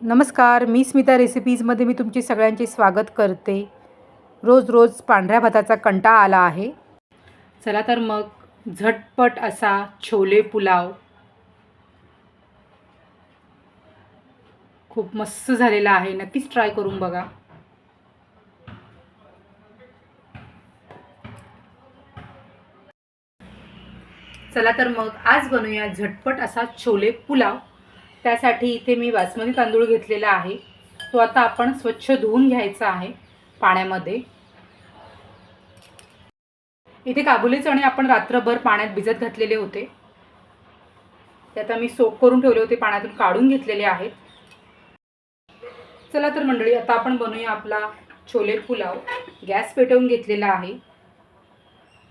नमस्कार मी स्मिता रेसिपीजमध्ये मी तुमचे सगळ्यांचे स्वागत करते. रोज रोज पांढऱ्या भाताचा कंटा आला आहे. चला तर मग झटपट असा छोले पुलाव. खूप मस्त झालेला आहे. नक्कीच ट्राय करून बघा. चला तर मग आज बनवूया झटपट असा छोले पुलाव. त्यासाठी इथे मी बासमती तांदूळ घेतलेला आहे. तो आता आपण स्वच्छ धुवून घ्यायचा आहे पाण्यामध्ये. इथे काबुली चणे आपण रात्रभर पाण्यात भिजत घातलेले होते. ते आता मी सोप करून ठेवले होते पाण्यातून काढून घेतलेले आहेत. चला तर मंडळी आता आपण बनवूया आपला छोले पुलाव. गॅस पेटवून घेतलेला आहे.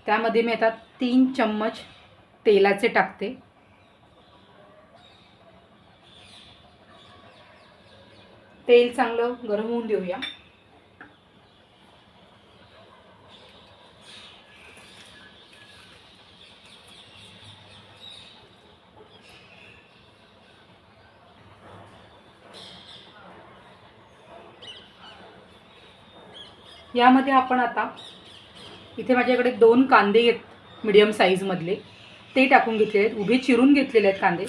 त्यामध्ये मी आता तीन चम्मच तेलाचे टाकते. तेल चांगलं गरम होऊन देऊया. यामध्ये आपण आता इथे माझ्याकडे दोन कांदे आहेत मीडियम साईजमधले ते टाकून घेतलेले आहेत उभे चिरून घेतलेले आहेत कांदे.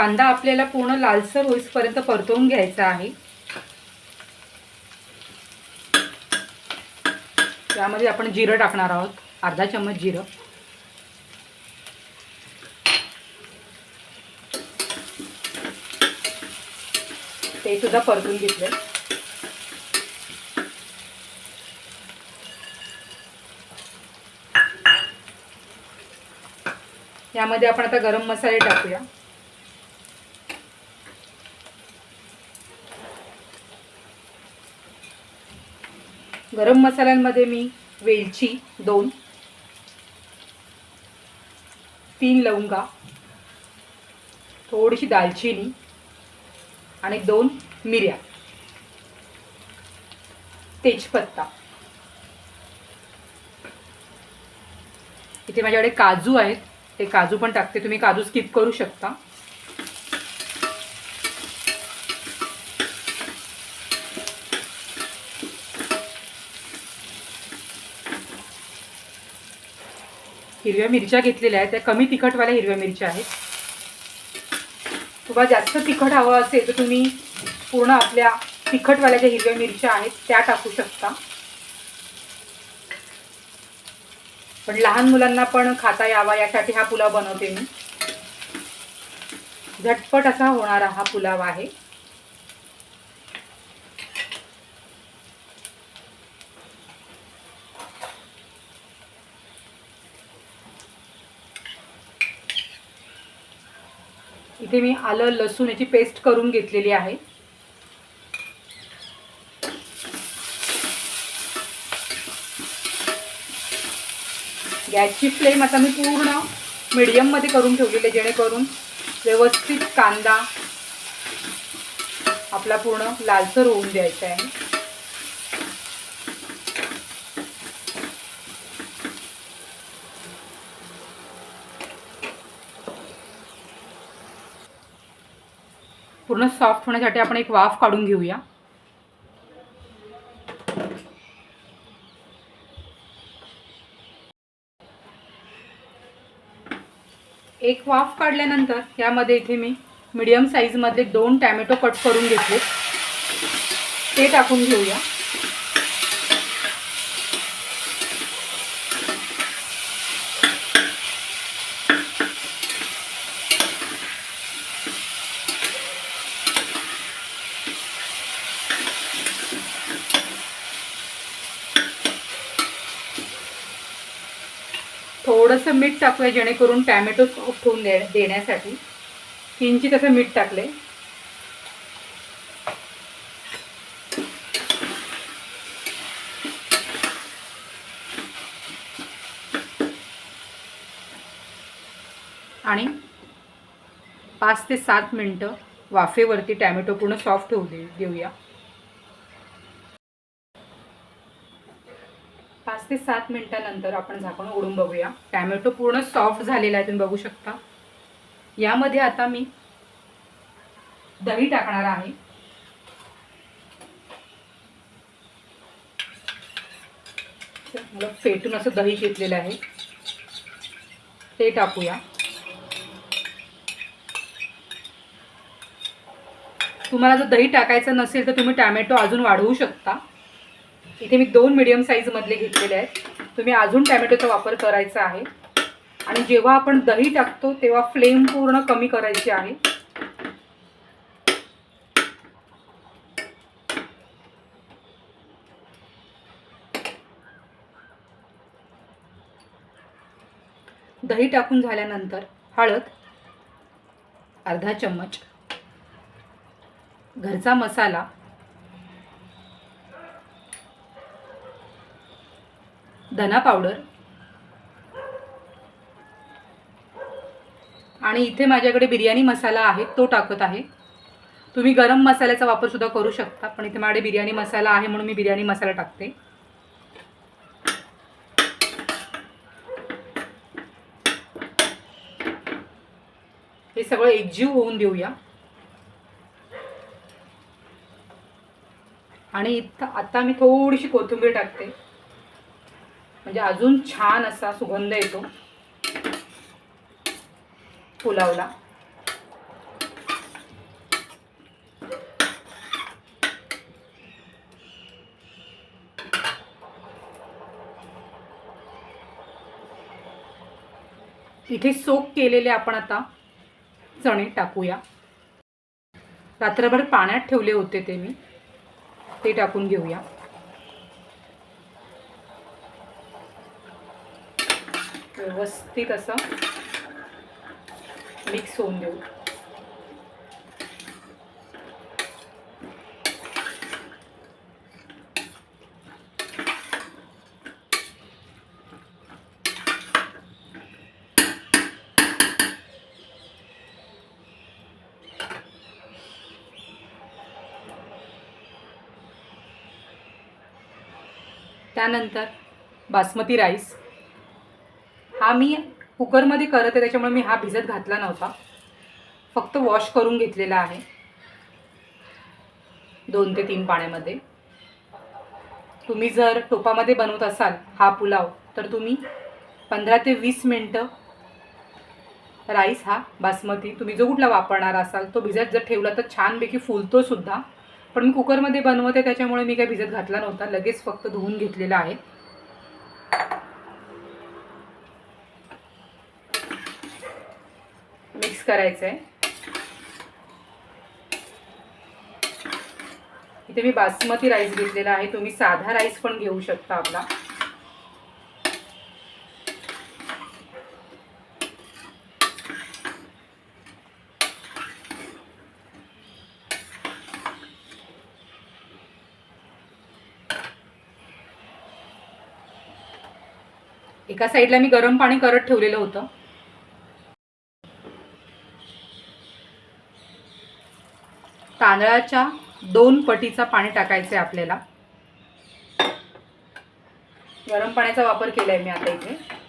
कांदा आपल्याला पूर्ण लालसर होईपर्यंत परतवून घ्यायचा आहे. त्यामध्ये आपण जिरं टाकणार आहोत. अर्धा चम्मच जिरं. ते सुद्धा परतून घेतलं. यामध्ये आपण आता गरम मसाले टाकूया. गरम मसाल्यांमध्ये मी वेलची दोन तीन लवंगा थोडीशी दालचिनी आणि दोन मिऱ्या. तेजपत्ता. इथे माझ्याकडे काजू आहेत. ते काजू पण टाकते. तुम्ही काजू स्किप करू शकता. हिरव्या मिरच्या घेतलेल्या आहेत. त्या कमी तिखटवाल्या हिरव्या मिरच्या आहेत. तुम्हाला जास्त तिखट हवं असेल तर तुम्ही पूर्ण आपल्या तिखटवाल्या ज्या हिरव्या मिरच्या आहेत त्या टाकू शकता. पण लहान मुलांना पण खाता यावा यासाठी हा पुलाव बनवते मी. झटपट असा होणारा हा पुलाव आहे. इथे मी आलं लसूण याची पेस्ट करून घेतलेली आहे. गॅसची फ्लेम आता मी पूर्ण मीडियममध्ये करून ठेवलेली आहे जेणेकरून व्यवस्थित कांदा आपला पूर्ण लालसर होऊन द्यायचा आहे. पूर्ण सॉफ्ट होण्यासाठी आपण एक वाफ काढून घेऊया. एक वाफ काढल्यानंतर यामध्ये इथे मी मीडियम साईजमध्ये दोन टॅमॅटो कट करून घेतले. ते टाकून घेऊया. थोडंसं मीठ टाकूया जेणेकरून टॅमॅटो सॉफ्ट होऊन दे देण्यासाठी. किंचित असं मीठ टाकले. आणि पाच ते सात मिनटं वाफेवरती टॅमॅटो पूर्ण सॉफ्ट होऊ दे देऊया. ते सात मिनटानंतर आपण झाकण उडून बघूया. टॅमॅटो पूर्ण सॉफ्ट झालेला आहे तुम्ही बघू शकता. यामध्ये आता मी दही टाकणार आहे. मला फेटून असं दही घेतलेलं आहे. ते टाकूया. तुम्हाला जर दही टाकायचं नसेल तर तुम्ही टॅमॅटो अजून वाढवू शकता. इथे मी दोन मिडियम साईजमधले घेतलेले आहेत. तुम्ही अजून टॅमॅटोचा वापर करायचा आहे. आणि जेव्हा आपण दही टाकतो तेव्हा फ्लेम पूर्ण कमी करायची आहे. दही टाकून झाल्यानंतर हळद अर्धा चम्मच. घरचा मसाला धना पावडर. आणि इथे माझ्याकडे बिर्याणी मसाला आहे तो टाकत आहे. तुम्ही गरम मसाल्याचा वापरसुद्धा करू शकता पण इथे माझ्याकडे बिर्याणी मसाला आहे म्हणून मी बिर्याणी मसाला टाकते. हे सगळं एकजीव होऊन देऊया. आणि इथं आता मी थोडीशी कोथिंबीर टाकते. म्हणजे अजून छान असा सुगंध येतो. पुलावला. इथे सोक केलेले आपण आता चणे टाकूया. रात्रभर पाण्यात ठेवले होते ते मी. ते टाकून घेऊया. व्यवस्थित असं मिक्स होऊन देऊ. त्यानंतर बासमती राईस. हा मी कुकरमध्ये करत आहे त्याच्यामुळे मी हा भिजत घातला नव्हता. फक्त वॉश करून घेतलेला आहे. दोन ते तीन पाण्यामध्ये. तुम्ही जर टोपामध्ये बनवत असाल हा पुलाव तर तुम्ही पंधरा ते वीस मिनटं राईस हा बासमती तुम्ही जो कुठला वापरणार असाल तो भिजत जर ठेवला तर छानपैकी फुलतो सुद्धा. पण मी कुकरमध्ये बनवते त्याच्यामुळे मी काही भिजत घातला नव्हता लगेच फक्त धुवून घेतलेला आहे. मिक्स करायचं आहे इथे मी बासमती राईस घेतलेला आहे. तुम्ही साधा राईस पण घेऊ शकता आपला. एका साईडला मी गरम पाणी करत ठेवलेलं होतं. तांदळाच्या दोन पटीचा पाणी टाकायचं आहे आपल्याला. गरम पाण्याचा वापर केला आहे मी आता इथे.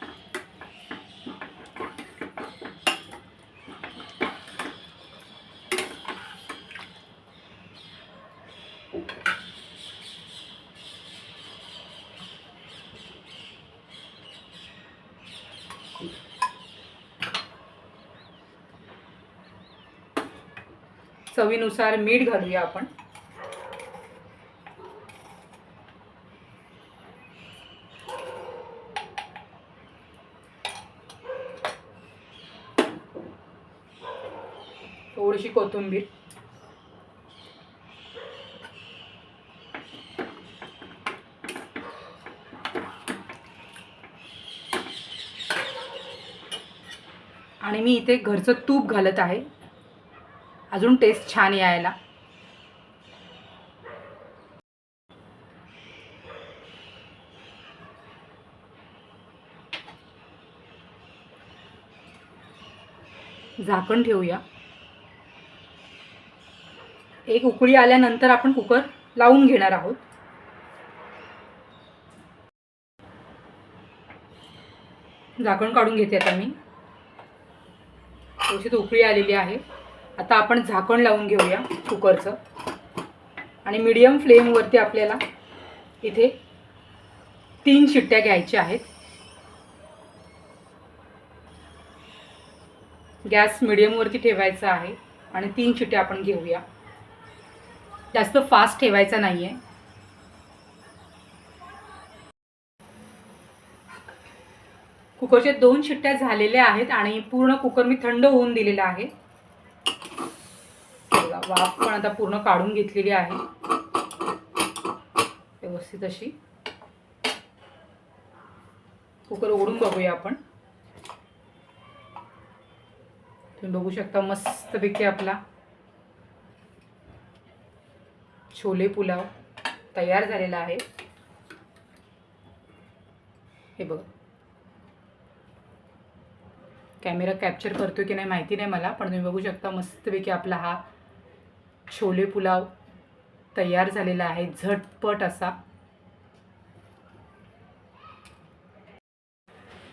चवीनुसार मीठ घालूया आपण. थोडीशी कोथिंबीर. आणि मी इथे घरचं तूप घालत आहे. अजून टेस्ट छान यायला. झाकण ठेवूया. एक उकळी आल्यानंतर आपण कुकर लावून घेणार आहोत. झाकण काढून घेते आता मी. थोडीशी उकळी आलेली आहे. आता आपण झाकण लावून घेऊया कुकरचं. आणि मीडियम फ्लेमवरती आपल्याला इथे तीन शिट्ट्या घ्यायच्या आहेत. गॅस मिडियमवरती ठेवायचा आहे आणि तीन शिट्ट्या आपण घेऊया. जास्त फास्ट ठेवायचा नाही आहे कुकरच्या दोन शिट्ट्या झालेल्या आहेत आणि पूर्ण कुकर मी थंड होऊन दिलेला आहे. वाफ पण आता पूर्ण काढून घेतलेली आहे. व्यवस्थित अशी. कुकर ओढून बघूया आपण. तुम्ही बघू शकता मस्तपैकी आपला छोले पुलाव तयार झालेला आहे. हे बघा. कॅमेरा कॅप्चर करतो की नाही माहिती नाही मला पण तुम्ही बघू शकता मस्तपैकी आपला हा छोले पुलाव तयार झालेला आहे झटपट असा.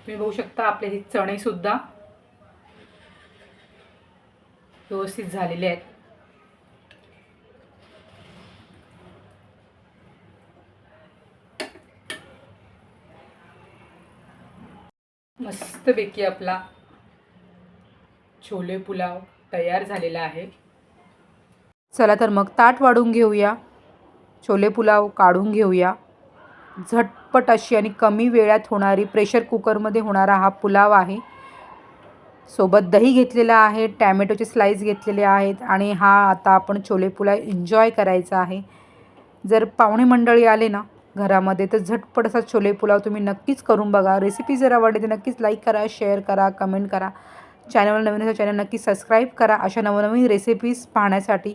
तुम्ही बघू शकता आपले हे चणेसुद्धा व्यवस्थित झालेले आहेत. मस्तपैकी आपला छोले पुलाव तयार झालेला आहे. चला तर मग ताट वाढून घेऊया. छोले पुलाव काढून घेऊया. झटपट अशी आणि कमी वेळात होणारी प्रेशर कुकरमध्ये होणारा हा पुलाव आहे. सोबत दही घेतलेला आहे टॅमॅटोचे स्लाईस घेतलेले आहेत आणि हा आता आपण छोले पुलाव एन्जॉय करायचा आहे. जर पाहुणे मंडळी आले ना घरामध्ये तर झटपट असा छोले पुलाव तुम्ही नक्कीच करून बघा. रेसिपी जर आवडली तर नक्कीच लाईक करा शेअर करा कमेंट करा. चॅनल नवीन असेल चॅनल नक्की सबस्क्राईब करा. अशा नवनवीन रेसिपीज पाहण्यासाठी